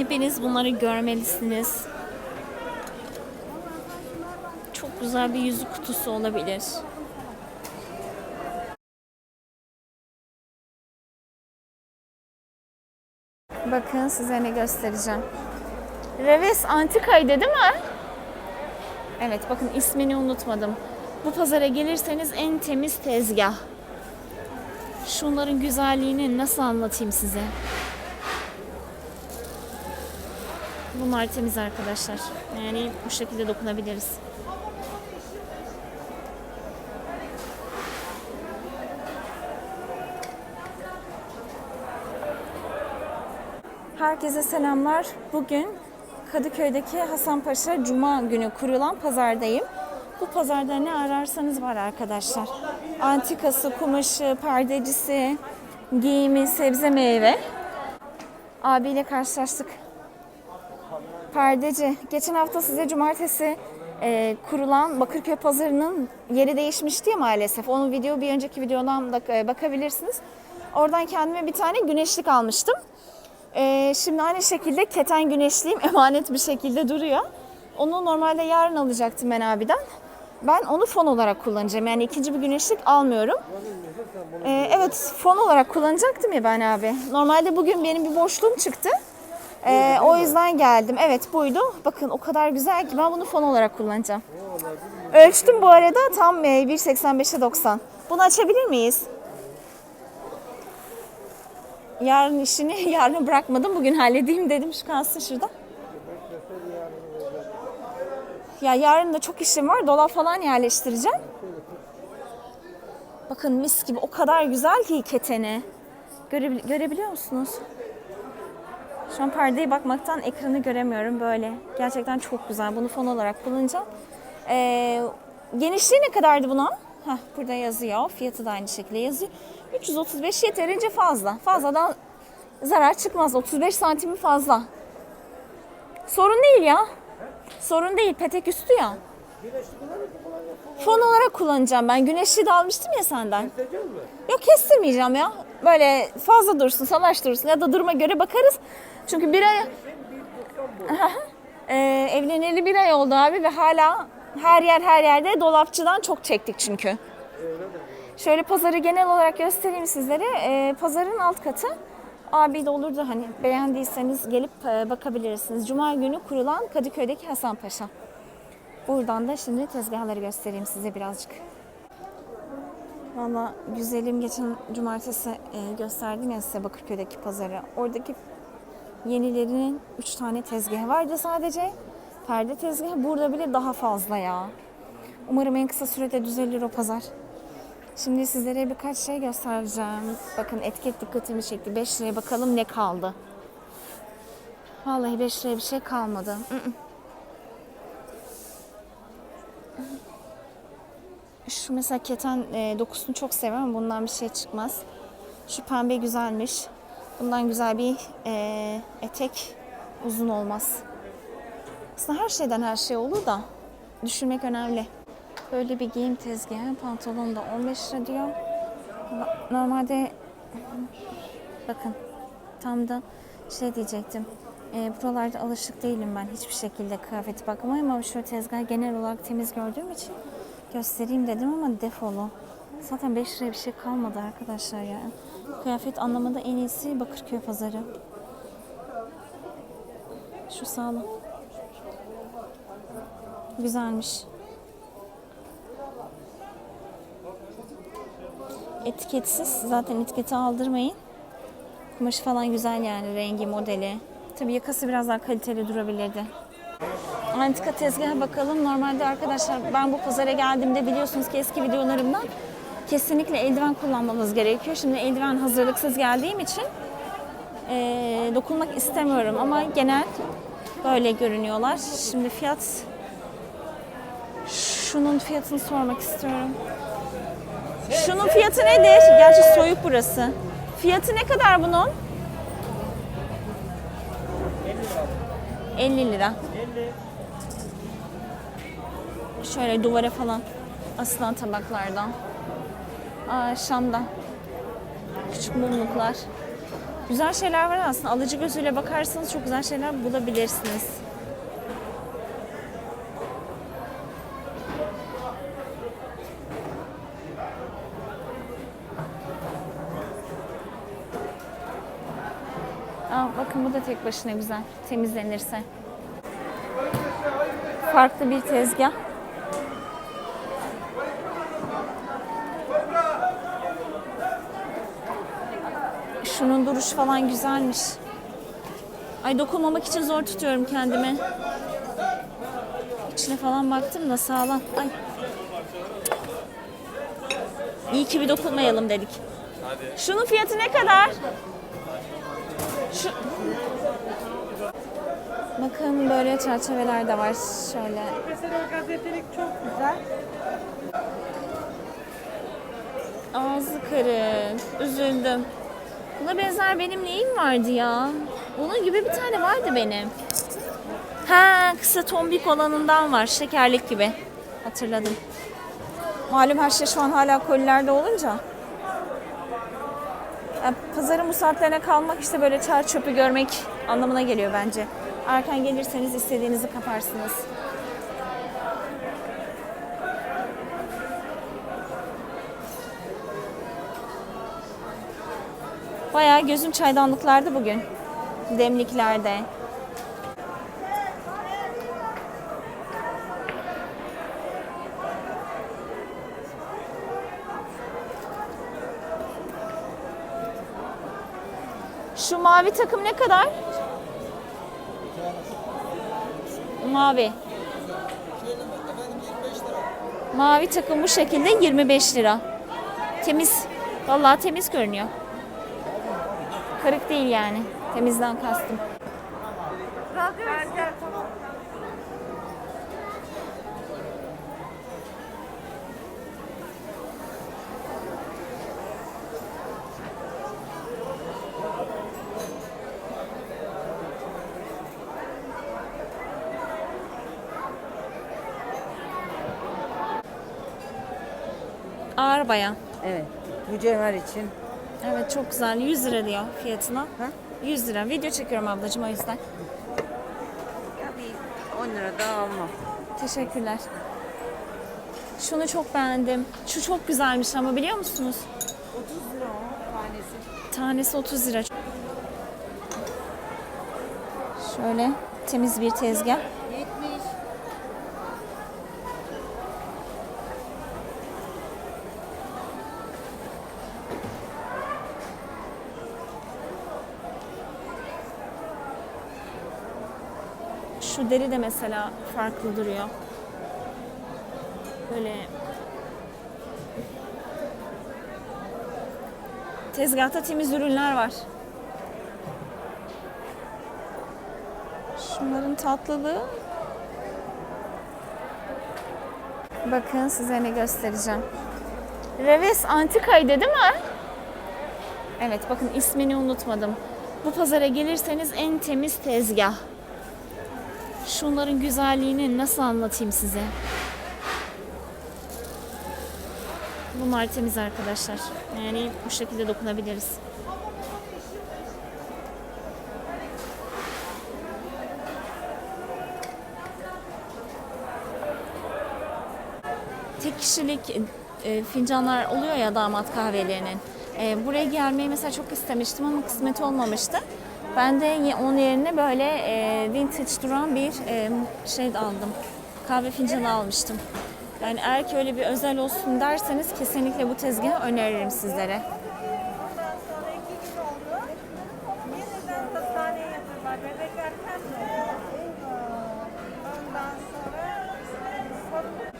Hepiniz bunları görmelisiniz. Çok güzel bir yüzük kutusu olabilir. Bakın size ne göstereceğim. Reves Antika'ydı değil mi? Evet bakın ismini unutmadım. Bu pazara gelirseniz en temiz tezgah. Şunların güzelliğini nasıl anlatayım size? Bunlar temiz arkadaşlar. Yani bu şekilde dokunabiliriz. Herkese selamlar. Bugün Kadıköy'deki Hasanpaşa Cuma günü kurulan pazardayım. Bu pazarda ne ararsanız var arkadaşlar. Antikası, kumaşı, perdecisi, giyimi, sebze meyve. Abiyle karşılaştık. Perdeci. Geçen hafta size cumartesi e, kurulan Bakırköy pazarının yeri değişmişti ya maalesef. Onun video bir önceki videodan da e, bakabilirsiniz. Oradan kendime bir tane güneşlik almıştım. E, şimdi aynı şekilde keten güneşliğim emanet bir şekilde duruyor. Onu normalde yarın alacaktım ben abiden. Ben onu fon olarak kullanacağım. Yani ikinci bir güneşlik almıyorum. E, evet fon olarak kullanacaktım ya ben abi. Normalde bugün benim bir boşluğum çıktı. Ee, o yüzden geldim. Evet buydu. Bakın o kadar güzel ki ben bunu fon olarak kullanacağım. Ölçtüm bu arada tam e, 1.85'e 90. Bunu açabilir miyiz? Yarın işini yarın bırakmadım. Bugün halledeyim dedim. Şu kalsın şurada. Ya yarın da çok işim var. Dolap falan yerleştireceğim. Bakın mis gibi o kadar güzel ki keteni. Görebil- görebiliyor musunuz? Şu an perdeye bakmaktan ekranı göremiyorum böyle. Gerçekten çok güzel. Bunu fon olarak kullanacağım. Ee, genişliği ne kadardı bunun? Heh, burada yazıyor. Fiyatı da aynı şekilde yazıyor. 335 yeterince fazla. Fazladan zarar çıkmaz. 35 santimi fazla. Sorun değil ya. Sorun değil. Petek üstü ya. Fon olarak kullanacağım ben. Güneşli de almıştım ya senden. Yok kestirmeyeceğim ya. Böyle fazla dursun, salaş dursun ya da duruma göre bakarız. Çünkü bir ay... Ee, evleneli bir ay oldu abi ve hala her yer her yerde dolapçıdan çok çektik çünkü. Şöyle pazarı genel olarak göstereyim sizlere. Ee, pazarın alt katı. Abi de olurdu hani beğendiyseniz gelip e, bakabilirsiniz. Cuma günü kurulan Kadıköy'deki Hasanpaşa. Buradan da şimdi tezgahları göstereyim size birazcık. Valla güzelim geçen cumartesi e, gösterdim ya size Bakırköy'deki pazarı. Oradaki yenilerinin 3 tane tezgahı vardı sadece. Perde tezgahı burada bile daha fazla ya. Umarım en kısa sürede düzelir o pazar. Şimdi sizlere birkaç şey göstereceğim. Bakın etiket dikkatimi çekti. 5 liraya bakalım ne kaldı. Vallahi 5 liraya bir şey kalmadı. Şu mesela keten e, dokusunu çok seviyorum bundan bir şey çıkmaz. Şu pembe güzelmiş. Bundan güzel bir e, etek uzun olmaz. Aslında her şeyden her şey olur da düşünmek önemli. Böyle bir giyim tezgahı. Pantolon da 15 lira diyor. Normalde bakın tam da şey diyecektim. E, buralarda alışık değilim ben hiçbir şekilde kıyafeti bakmaya ama şu tezgah genel olarak temiz gördüğüm için göstereyim dedim ama defolu. Zaten 5 liraya bir şey kalmadı arkadaşlar ya. Kıyafet anlamında en iyisi Bakırköy pazarı. Şu sağlam. Güzelmiş. Etiketsiz. Zaten etiketi aldırmayın. Kumaşı falan güzel yani rengi, modeli. Tabii yakası biraz daha kaliteli durabilirdi. Antika tezgaha bakalım. Normalde arkadaşlar ben bu pazara geldiğimde biliyorsunuz ki eski videolarımdan kesinlikle eldiven kullanmamız gerekiyor. Şimdi eldiven hazırlıksız geldiğim için eee, dokunmak istemiyorum ama genel böyle görünüyorlar. Şimdi fiyat şunun fiyatını sormak istiyorum. Şunun fiyatı nedir? Gerçi soyuk burası. Fiyatı ne kadar bunun? 50 lira. Şöyle duvara falan asılan tabaklardan. Aa, Şam'da. Küçük mumluklar. Güzel şeyler var aslında. Alıcı gözüyle bakarsanız çok güzel şeyler bulabilirsiniz. Aa, bakın bu da tek başına güzel. Temizlenirse. Farklı bir tezgah. Duruşu falan güzelmiş. Ay dokunmamak için zor tutuyorum kendimi. İçine falan baktım da sağlam. Ay. İyi ki bir dokunmayalım dedik. Şunun fiyatı ne kadar? Şu... Bakın böyle çerçeveler de var. Şöyle. Mesela gazetelik çok güzel. Ağzı kırık. Üzüldüm. Buna benzer benim neyim vardı ya? Bunun gibi bir tane vardı benim. Ha, kısa tombik olanından var. Şekerlik gibi. Hatırladım. Malum her şey şu an hala kolilerde olunca. Ya, pazarın bu saatlerine kalmak işte böyle çer çöpü görmek anlamına geliyor bence. Erken gelirseniz istediğinizi kaparsınız. Bayağı gözüm çaydanlıklarda bugün. Demliklerde. Şu mavi takım ne kadar? Mavi. Mavi takım bu şekilde 25 lira. Temiz. Vallahi temiz görünüyor. Kırık değil yani. Temizden kastım. Ağır bayan. Evet. Mücevher için. Evet çok güzel. 100 lira diyor fiyatına. Ha? 100 lira. Video çekiyorum ablacığım o yüzden. Ya bir 10 lira daha almam. Teşekkürler. Şunu çok beğendim. Şu çok güzelmiş ama biliyor musunuz? 30 lira o tanesi. Tanesi 30 lira. Şöyle temiz bir tezgah. Şu deri de mesela farklı duruyor. Böyle tezgahta temiz ürünler var. Şunların tatlılığı. Bakın size ne göstereceğim. Reves Antika'ydı değil mi? Evet bakın ismini unutmadım. Bu pazara gelirseniz en temiz tezgah. Şunların güzelliğini nasıl anlatayım size? Bunlar temiz arkadaşlar. Yani bu şekilde dokunabiliriz. Tek kişilik e, fincanlar oluyor ya damat kahvelerinin. E, buraya gelmeyi mesela çok istemiştim ama kısmet olmamıştı. Ben de onun yerine böyle e, vintage duran bir e, şey aldım. Kahve fincanı almıştım. Yani eğer ki öyle bir özel olsun derseniz kesinlikle bu tezgahı öneririm sizlere. Ondan sonra iki gün oldu. Yeniden hastaneye yatırdılar. Bebek erken doğdu. Ondan sonra sorun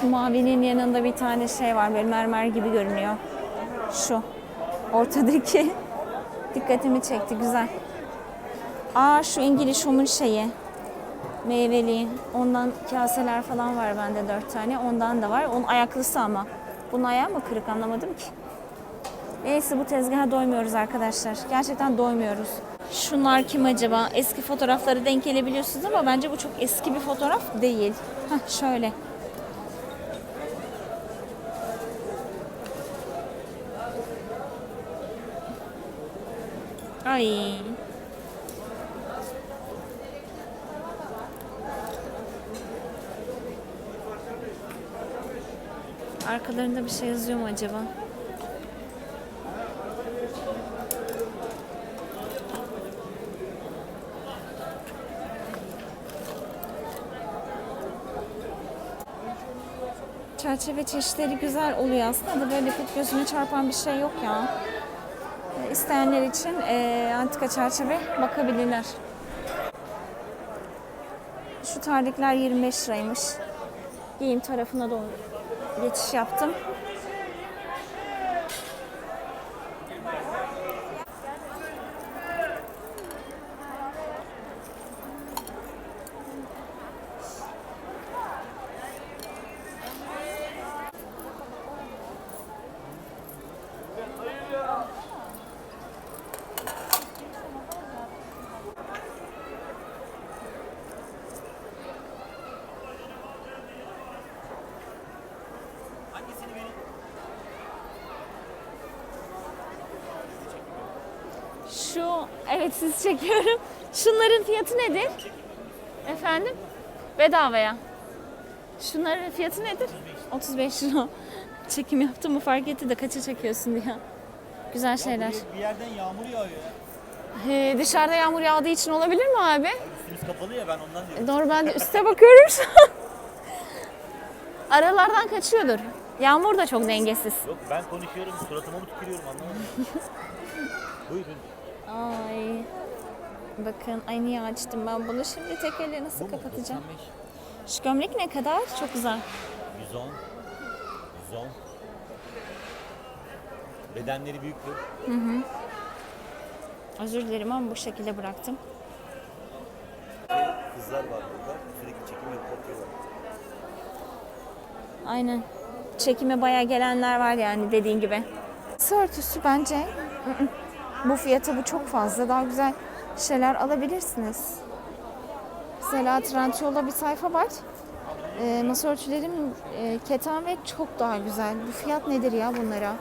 Şu mavinin yanında bir tane şey var böyle mermer gibi görünüyor. Şu ortadaki dikkatimi çekti güzel. Aa şu İngiliz Home'un şeyi. Meyveli. Ondan kaseler falan var bende dört tane. Ondan da var. Onun ayaklısı ama. Bunun ayağı mı kırık anlamadım ki. Neyse bu tezgaha doymuyoruz arkadaşlar. Gerçekten doymuyoruz. Şunlar kim acaba? Eski fotoğrafları denk gelebiliyorsunuz ama bence bu çok eski bir fotoğraf değil. Heh, şöyle. Ay. Arkalarında bir şey yazıyor mu acaba? Çerçeve çeşitleri güzel oluyor aslında da böyle pek gözüme çarpan bir şey yok ya. İsteyenler için e, antika çerçeve bakabilirler. Şu tardikler 25 liraymış. Giyim tarafına doğru geçiş yaptım. Evet sizi çekiyorum. Şunların fiyatı nedir? Efendim? Bedavaya. Şunların fiyatı nedir? 35 lira. Çekim yaptım mı fark etti de kaça çekiyorsun diye. Güzel şeyler. Bir yerden yağmur yağıyor ya. Ee, dışarıda yağmur yağdığı için olabilir mi abi? Üstümüz kapalı ya ben ondan diyorum. E, Doğru ben de üste bakıyorum şu an. Aralardan kaçıyordur. Yağmur da çok dengesiz. Yok ben konuşuyorum suratıma mı tükürüyorum anlamadım. Buyurun. Ay. Bakın ay niye açtım ben bunu şimdi tek elle nasıl Bu mu? kapatacağım? 95. Şu gömlek ne kadar? Çok güzel. 110. 110. Bedenleri büyüktü. Özür dilerim ama bu şekilde bıraktım. Kızlar var burada. Sürekli çekim yapıp atıyorlar. Aynen. Çekime bayağı gelenler var yani dediğin gibi. Masa örtüsü bence bu fiyata bu çok fazla. Daha güzel şeyler alabilirsiniz. Mesela Trendyol'da bir sayfa var. E, masa örtülerim e, keten ve çok daha güzel. Bu fiyat nedir ya bunlara?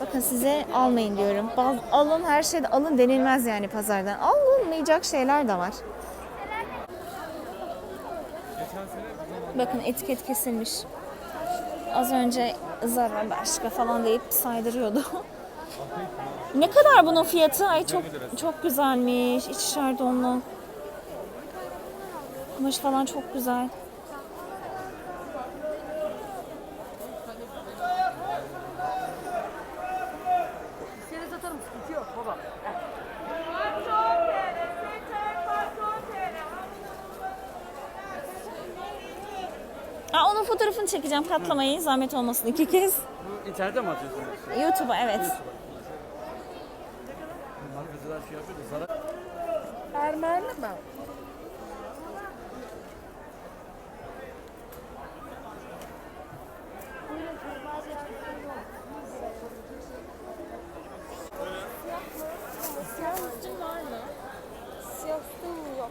Bakın size almayın diyorum. Baz- alın her şeyde alın denilmez yani pazardan. Alınmayacak şeyler de var. Bakın etiket kesilmiş. Az önce Zara, Bershka falan deyip saydırıyordu. ne kadar bunun fiyatı? Ay çok çok güzelmiş. İçişer donlu. Kumaş falan çok güzel. Onun fotoğrafını çekeceğim. Katlamayı zahmet olmasın iki kez. İnternete mi atıyorsunuz? YouTube'a evet. Markacılar şey yapıyor da zarar. Ermeni mi? Siyah üstün var mı? Siyah üstün yok.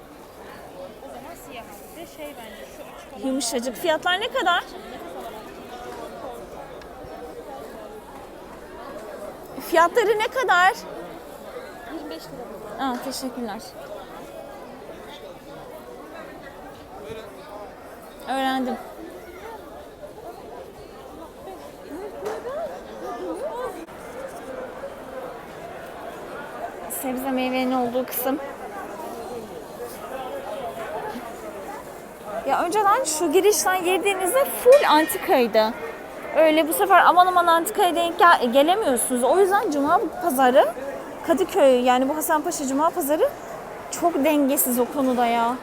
O zaman siyah al. Bir de şey bence şu açık olan Yumuşacık. Fiyatlar ne kadar? Fiyatları ne kadar? 25 lira. Aa, teşekkürler. Öğrendim. Sebze meyvenin olduğu kısım. Ya önceden şu girişten girdiğinizde full antikaydı. Öyle bu sefer aman aman antikaya denk gel- gelemiyorsunuz. O yüzden Cuma pazarı Kadıköy yani bu Hasanpaşa Cuma pazarı çok dengesiz o konuda ya.